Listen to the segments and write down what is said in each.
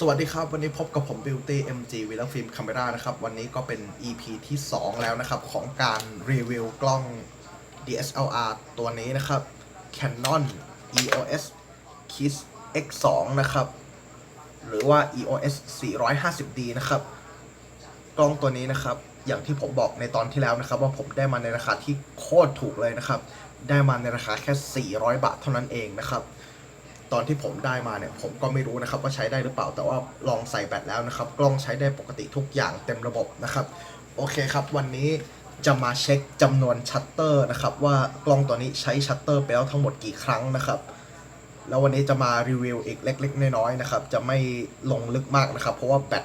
สวัสดีครับ วันนี้พบกับผม Beauty MG วิลฟิล์มคาเมรานะครับ วันนี้ก็เป็น EP ที่ 2 แล้วนะครับ ของการรีวิวกล้อง DSLR ตัวนี้นะครับ Canon EOS Kiss X2 นะครับ หรือว่า EOS 450D นะครับ กล้องตัวนี้นะครับ อย่างที่ผมบอกในตอนที่แล้วนะครับ ว่าผมได้มาในราคาที่โคตรถูกเลยนะครับ ได้มาในราคาแค่ 400 บาทเท่านั้นเองนะครับ ตอนที่ผมได้มาเนี่ยผมก็ไม่รู้นะครับว่าใช้ได้หรือเปล่าแต่ว่าลองใส่แบตแล้วนะครับ กล้องใช้ได้ปกติทุกอย่างเต็มระบบนะครับ โอเคครับ วันนี้จะมาเช็คจำนวนชัตเตอร์นะครับ ว่ากล้องตัวนี้ใช้ชัตเตอร์ไปแล้วทั้งหมดกี่ครั้งนะครับ แล้ววันนี้จะมารีวิวอีกเล็ก ๆ น้อยๆนะครับ จะไม่ลงลึกมากนะครับ เพราะว่าแบต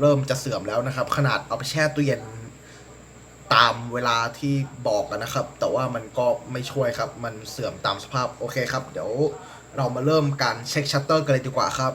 เริ่มจะเสื่อมแล้วนะครับ ขนาดเอาไปแช่ตู้เย็นตามเวลาที่บอกนะครับ แต่ว่ามันก็ไม่ช่วยครับ มันเสื่อมตามสภาพโอเคครับ เดี๋ยว เรามาเริ่มการเช็คชัตเตอร์กันเลยดีกว่าครับ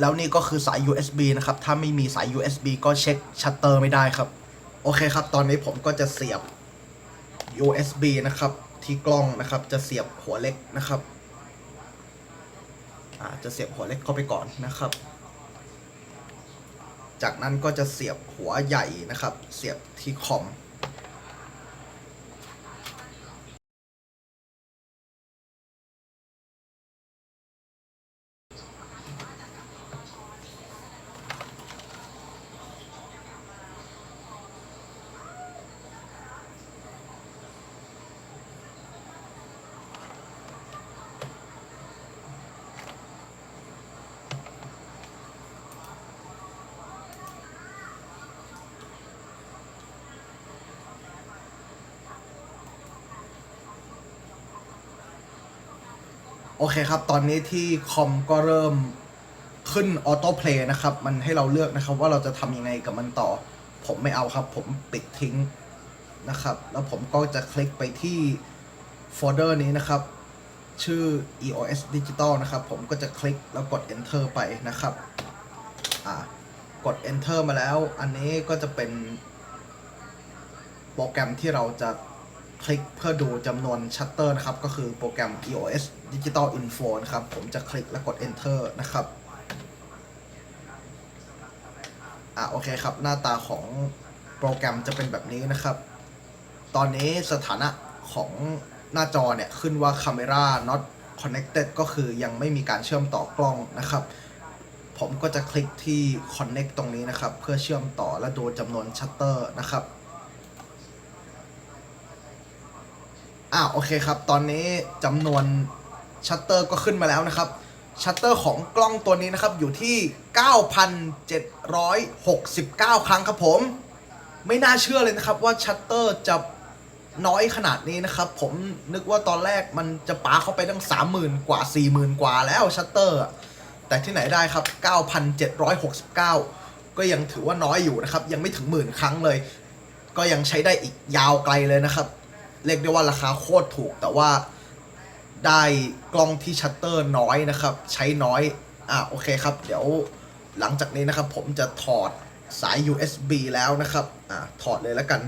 แล้วนี่ก็คือสาย USB นะครับ ถ้าไม่มีสาย USB ก็เช็คชัตเตอร์ไม่ได้ครับ โอเคครับ ตอนนี้ผมก็จะเสียบ USB นะครับ ที่กล้องนะครับ จะเสียบหัวเล็กนะครับอาจะเสียบหัวเล็กเข้าไปก่อนนะครับ จากนั้นก็จะเสียบหัวใหญ่นะครับ เสียบที่คอม โอเคครับ ตอนนี้ที่คอมก็เริ่มขึ้นออโต้เพลย์นะครับ มันให้เราเลือกนะครับ ว่าเราจะทำยังไงกับมันต่อ ผมไม่เอาครับ ผมปิดทิ้งนะครับ แล้วผมก็จะคลิกไปที่โฟลเดอร์นี้นะครับ ชื่อ EOS Digital นะครับ ผมก็จะคลิกแล้วกด Enter ไปนะครับ อ่ากด Enter มาแล้ว อันนี้ก็จะเป็นโปรแกรมที่เราจะ คลิกเพื่อดูจำนวนชัตเตอร์นะครับ ก็คือโปรแกรม EOS Digital Info นะครับ ผมจะคลิกแล้วกด Enter นะครับ อะโอเคครับ หน้าตาของโปรแกรมจะเป็นแบบนี้นะครับ ตอนนี้สถานะของหน้าจอเนี่ย ขึ้นว่า Camera not connected ก็คือยังไม่มีการเชื่อมต่อกล้องนะครับ ผมก็จะคลิกที่ connect ตรงนี้นะครับ เพื่อเชื่อมต่อและดูจำนวนชัตเตอร์นะครับ อ่าวโอเคครับ ตอนนี้จำนวนชัตเตอร์ก็ขึ้นมาแล้วนะครับ ชัตเตอร์ของกล้องตัวนี้นะครับอยู่ที่ 9,769 ครั้งครับผม ไม่น่าเชื่อเลยนะครับว่าชัตเตอร์จะน้อยขนาดนี้นะครับ ผมนึกว่าตอนแรกมันจะปาเข้าไปตั้ง 30,000 กว่า 40,000 กว่าแล้วชัตเตอร์ แต่ที่ไหนได้ครับ 9,769 ก็ยังถือว่าน้อยอยู่นะครับ ยังไม่ถึงหมื่นครั้งเลย ก็ยังใช้ได้อีกยาวไกลเลยนะครับ เรียกได้ว่าราคาโคตรถูก แต่ว่าได้กล้องที่ชัตเตอร์น้อยนะครับ ใช้น้อย อะโอเคครับ เดี๋ยวหลังจากนี้นะครับ ผมจะถอดสาย USB แล้วนะครับ อะถอดเลยแล้วกัน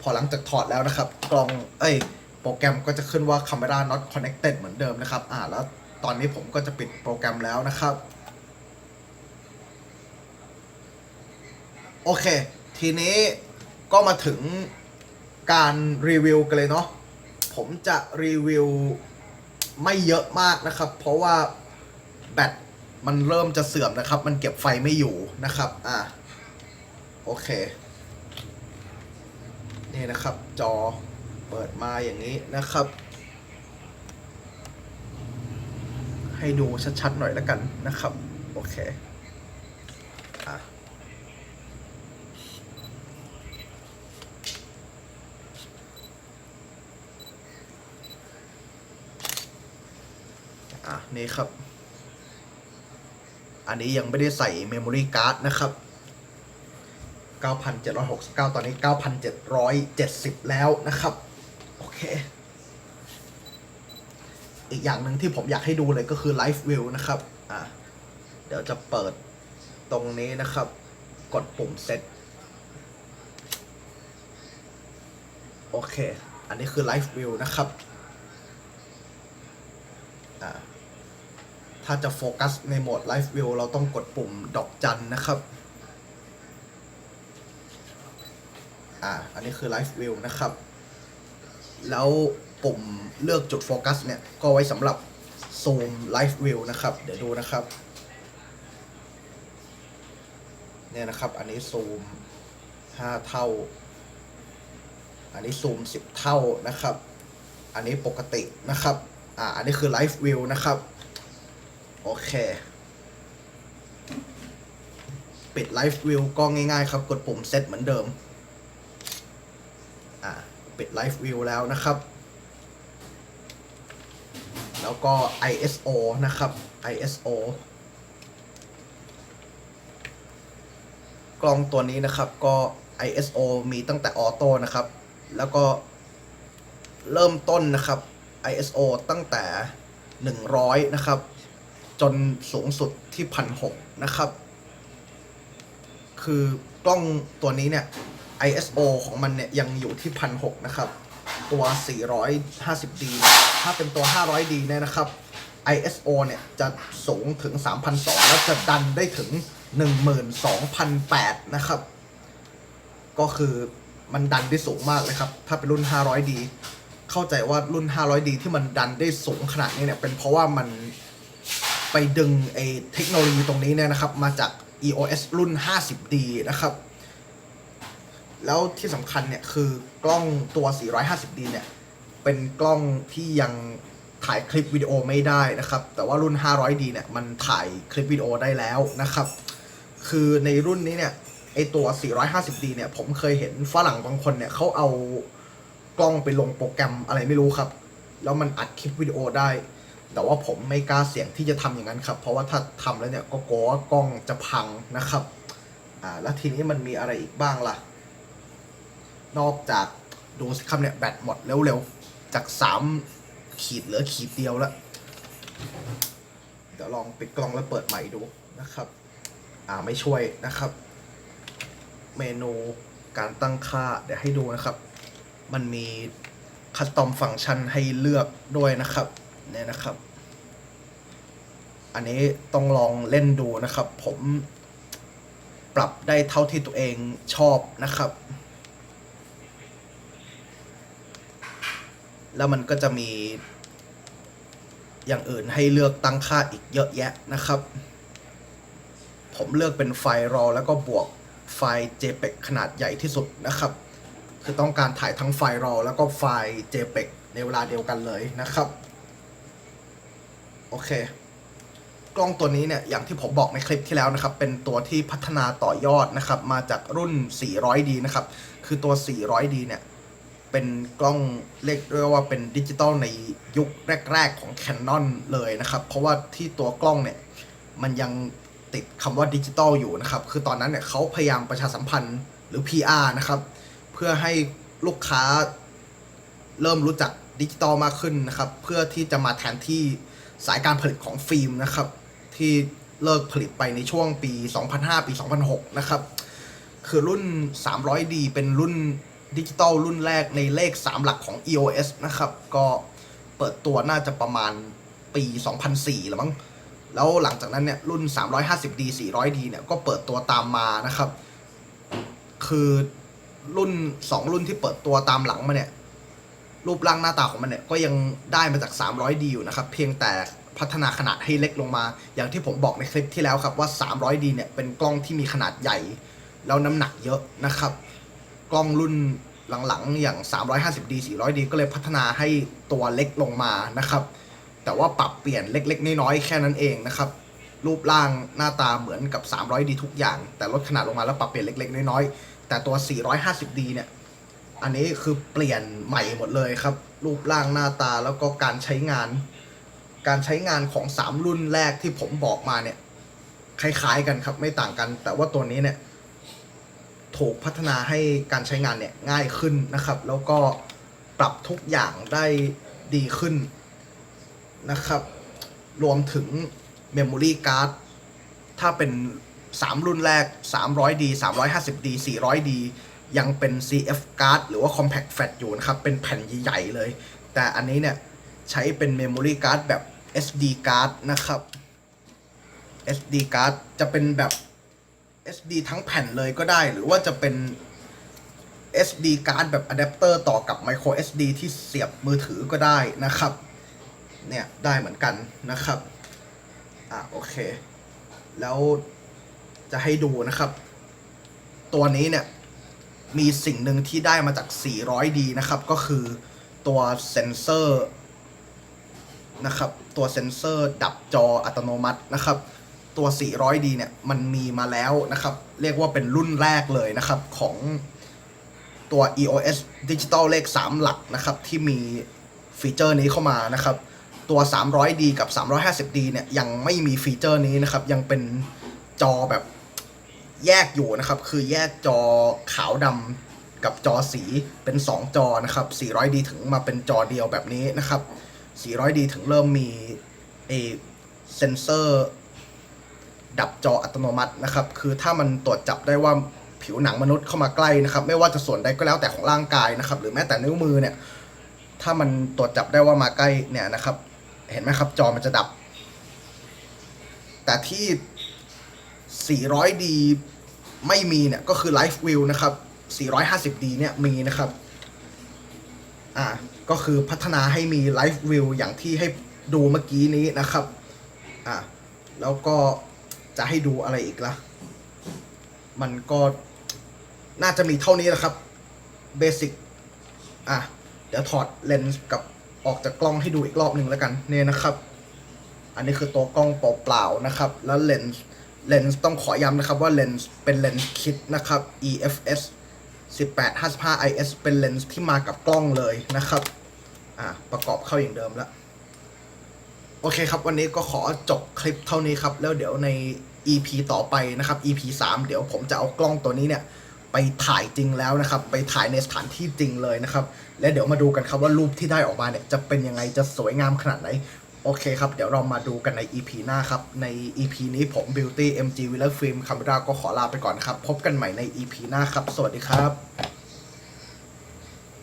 พอหลังจากถอดแล้วนะครับ กล้อง เอ้ย โปรแกรมก็จะขึ้นว่า camera not connected เหมือนเดิมนะครับ อ่าแล้วตอนนี้ผมก็จะปิดโปรแกรมแล้วนะครับ โอเค ทีนี้ ก็มาถึงการรีวิวกันเลยเนาะผมจะรีวิวไม่เยอะมากนะครับ เพราะว่าแบตมันเริ่มจะเสื่อมนะครับ มันเก็บไฟไม่อยู่นะครับ อะ โอเค นี่นะครับ จอเปิดมาอย่างนี้นะครับ ให้ดูชัดๆหน่อยแล้วกันนะครับ โอเค อะ อะ นี่ครับ อันนี้ยังไม่ได้ใส่เมมโมรี่การ์ดนะครับ 9,769 ตอนนี้ 9,770 แล้วนะครับ โอเค อีกอย่างหนึ่งที่ผมอยากให้ดูเลยก็คือ Live View นะครับ อะ เดี๋ยวจะเปิดตรงนี้นะครับ กดปุ่มเซตโอเค อันนี้คือ Live View นะครับ อ่า ถ้าจะโฟกัสในโหมด Live View เราต้องกดปุ่มดอกจันนะครับ อ่า อันนี้คือ Live View นะครับ แล้วปุ่มเลือกจุดโฟกัสเนี่ย ก็ไว้สำหรับซูม Live View นะครับ เดี๋ยวดูนะครับ เนี่ยนะครับ อันนี้ซูม 5 เท่า อันนี้ซูม 10 เท่านะครับ อันนี้ปกตินะครับ อ่า อันนี้คือ Live View นะครับ โอเค ปิด Live View ก็ง่ายๆครับ กดปุ่ม Set เหมือนเดิม อ่า ปิด Live View แล้วนะครับ แล้วก็ ISO นะครับ ISO กล้องตัวนี้นะครับก็ ISO มีตั้งแต่ออโต้นะครับ แล้วก็เริ่มต้นนะครับ ISO ตั้งแต่ 100 นะครับ จนสูงสุดที่พันหกนะครับ คือกล้องตัวนี้เนี่ย ISO ของมันเนี่ยยังอยู่ที่พันหกนะครับ ตัว 450D ถ้าเป็นตัว 500D เนี่ยนะครับ ISO เนี่ยจะสูงถึง 3,200 แล้วจะดันได้ถึง 12,008 นะครับ ก็คือมันดันได้สูงมากเลยครับ ถ้าเป็นรุ่น 500D เข้าใจว่ารุ่น 500D ที่มันดันได้สูงขนาดนี้เนี่ย เป็นเพราะว่ามัน ไปดึงไอ้เทคโนโลยีตรงนี้เนี่ยนะครับ มาจาก EOS รุ่น 50D นะครับ แล้วที่สำคัญเนี่ยคือกล้องตัว 450D เนี่ยเป็นกล้องที่ยังถ่ายคลิปวิดีโอไม่ได้นะครับ แต่ว่ารุ่น 500D เนี่ยมันถ่ายคลิปวิดีโอได้แล้วนะครับ คือในรุ่นนี้เนี่ยไอตัว 450D เนี่ย ผมเคยเห็นฝรั่งบางคนเนี่ยเขาเอากล้องไปลงโปรแกรมอะไรไม่รู้ครับ แล้วมันอัดคลิปวิดีโอได้ แต่ว่าผมไม่กล้าเสี่ยงที่จะทำอย่างนั้นครับ เพราะว่าถ้าทำแล้วเนี่ยก็กลัวกล้องจะพังนะครับอ่าแล้วทีนี้มันมีอะไรอีกบ้างล่ะ นอกจากดูสิครับเนี่ยแบตหมดเร็วๆ จากสามขีดเหลือขีดเดียวแล้วเดี๋ยวลองปิดกล้องแล้วเปิดใหม่ดูนะครับ อ่าไม่ช่วยนะครับ เมนูการตั้งค่าเดี๋ยวให้ดูนะครับ มันมีคัสตอมฟังก์ชันให้เลือกด้วยนะครับ เนี่ยนะครับ อันนี้ต้องลองเล่นดูนะครับ ผมปรับได้เท่าที่ตัวเองชอบนะครับ แล้วมันก็จะมีอย่างอื่นให้เลือกตั้งค่าอีกเยอะแยะนะครับ ผมเลือกเป็นไฟล์ RAW แล้วก็บวกไฟล์ JPEG ขนาดใหญ่ที่สุดนะครับ คือต้องการถ่ายทั้งไฟล์ RAW แล้วก็ไฟล์ JPEG ในเวลาเดียวกันเลยนะครับ โอเค กล้องตัวนี้เนี่ยอย่างที่ผมบอกในคลิปที่แล้วนะครับ เป็นตัวที่พัฒนาต่อยอดนะครับ มาจากรุ่น 400D นะครับ คือตัว 400D เนี่ยเป็นกล้องเรียกได้ว่าเป็นดิจิตอลในยุคแรก ๆ ของ Canon เลยนะครับ เพราะว่าที่ตัวกล้องเนี่ยมันยังติดคำว่าดิจิตอลอยู่นะครับ คือตอนนั้นเนี่ยเขาพยายามประชาสัมพันธ์หรือ PR นะครับ เพื่อให้ลูกค้าเริ่มรู้จักดิจิตอลมากขึ้นนะครับ เพื่อที่จะมาแทนที่ สายการผลิตของฟิล์มนะครับ ที่เลิกผลิตไปในช่วงปี 2005 ปี 2006 นะครับ คือรุ่น 300D เป็นรุ่นดิจิตอลรุ่นแรกในเลข 3 หลักของ EOS นะครับ ก็เปิดตัวน่าจะประมาณปี 2004แล้วมั้งแล้วหลังจากนั้นเนี่ยรุ่น 350D 400D เนี่ยก็เปิดตัวตามมานะครับ คือรุ่น 2 รุ่นที่เปิดตัวตามหลังมาเนี่ย รูปร่างหน้าตาของมันเนี่ยก็ยังได้มาจาก 300D อยู่นะครับ เพียงแต่พัฒนาขนาดให้เล็กลงมา อย่างที่ผมบอกในคลิปที่แล้วครับว่า 300D เนี่ยเป็นกล้องที่มีขนาดใหญ่ แล้วน้ำหนักเยอะนะครับ กล้องรุ่นหลังๆ อย่าง 350D 400D ก็เลยพัฒนาให้ตัวเล็กลงมานะครับ แต่ว่าปรับเปลี่ยนเล็ก ๆ น้อยๆ แค่นั้นเองนะครับ รูปร่างหน้าตาเหมือนกับ 300D ทุกอย่าง แต่ลดขนาดลงมาแล้วปรับเปลี่ยนเล็ก ๆ น้อยๆ แต่ตัว 450D เนี่ย อันนี้คือเปลี่ยนใหม่หมดเลยครับ รูปร่างหน้าตาแล้วก็การใช้งาน การใช้งานของ 3 รุ่นแรกที่ผมบอกมาเนี่ย คล้ายๆกันครับไม่ต่างกัน แต่ว่าตัวนี้เนี่ยถูกพัฒนาให้การใช้งานเนี่ยง่ายขึ้นนะครับ แล้วก็ปรับทุกอย่างได้ดีขึ้นนะครับ รวมถึง Memory Card ถ้าเป็น 3 รุ่นแรก 300D 350D 400D ยังเป็น CF card หรือว่า compact flat อยู่นะครับ เป็นแผ่นใหญ่ๆเลย แต่อันนี้เนี่ยใช้เป็น memory card แบบ SD card นะครับ SD card จะเป็นแบบ SD ทั้งแผ่นเลยก็ได้ หรือว่าจะเป็น SD card แบบอะแดปเตอร์ต่อกับ micro SD ที่เสียบมือถือก็ได้นะครับ เนี่ยได้เหมือนกันนะครับ อะโอเค แล้วจะให้ดูนะครับ ตัวนี้เนี่ย มีสิ่งหนึ่งที่ได้มาจาก 400D นะครับ ก็คือตัวเซนเซอร์นะครับ ตัวเซนเซอร์ดับจออัตโนมัตินะครับ ตัว 400D เนี่ย มันมีมาแล้วนะครับ เรียกว่าเป็นรุ่นแรกเลยนะครับของตัว EOS Digital เลข 3 หลักนะครับ ที่มีฟีเจอร์นี้เข้ามานะครับ ตัว 300D กับ 350D เนี่ย ยังไม่มีฟีเจอร์นี้นะครับ ยังเป็นจอแบบ แยกอยู่นะครับ คือแยกจอขาวดำกับจอสีเป็น 2 จอนะครับ 400D ถึงมาเป็นจอเดียวแบบนี้นะครับ 400D ถึงเริ่มมีเอเซนเซอร์ ดับจออัตโนมัตินะครับ คือถ้ามันตรวจจับได้ว่าผิวหนังมนุษย์เข้ามาใกล้นะครับ ไม่ว่าจะส่วนใดก็แล้วแต่ของร่างกายนะครับ หรือแม้แต่นิ้วมือเนี่ย ถ้ามันตรวจจับได้ว่ามาใกล้เนี่ยนะครับ เห็นไหมครับจอมันจะดับ แต่ที่ 400D ไม่มีเนี่ยก็คือ Live View นะครับ 450D เนี่ยมีนะครับ อ่า ก็คือพัฒนาให้มี Live View อย่างที่ให้ดูเมื่อกี้นี้นะครับ อ่า แล้วก็จะให้ดูอะไรอีกละ่ะ มันก็น่าจะมีเท่านี้แหละครับเบสิกอะ เดี๋ยวถอดเลนส์กับออกจากกล้องให้ดูอีกรอบหนึ่งแล้วกันเนี่ยนะครับ อันนี้คือตัวกล้องเปล่าๆนะครับ แล้วเลนส์ เลนส์ต้องขอย้ำนะครับว่าเลนส์เป็นเลนส์คิดนะครับ EFS 18 55 IS เป็นเลนส์ที่มากับกล้องเลยนะครับ อะประกอบเข้าอย่างเดิมแล้ว โอเคครับ วันนี้ก็ขอจบคลิปเท่านี้ครับ แล้วเดี๋ยวใน EP ต่อไปนะครับ EP 3 เดี๋ยวผมจะเอากล้องตัวนี้เนี่ย ไปถ่ายจริงแล้วนะครับ ไปถ่ายในสถานที่จริงเลยนะครับ และเดี๋ยวมาดูกันครับว่ารูปที่ได้ออกมาเนี่ยจะเป็นยังไงจะสวยงามขนาดไหน โอเคครับ เดี๋ยวเรามาดูกันใน EP หน้าครับ ใน EP นี้ผม Beauty MG w i l l e r Film Camera ก็ขอลาไปก่อนครับ พบกันใหม่ใน EP หน้าครับ สวัสดีครับ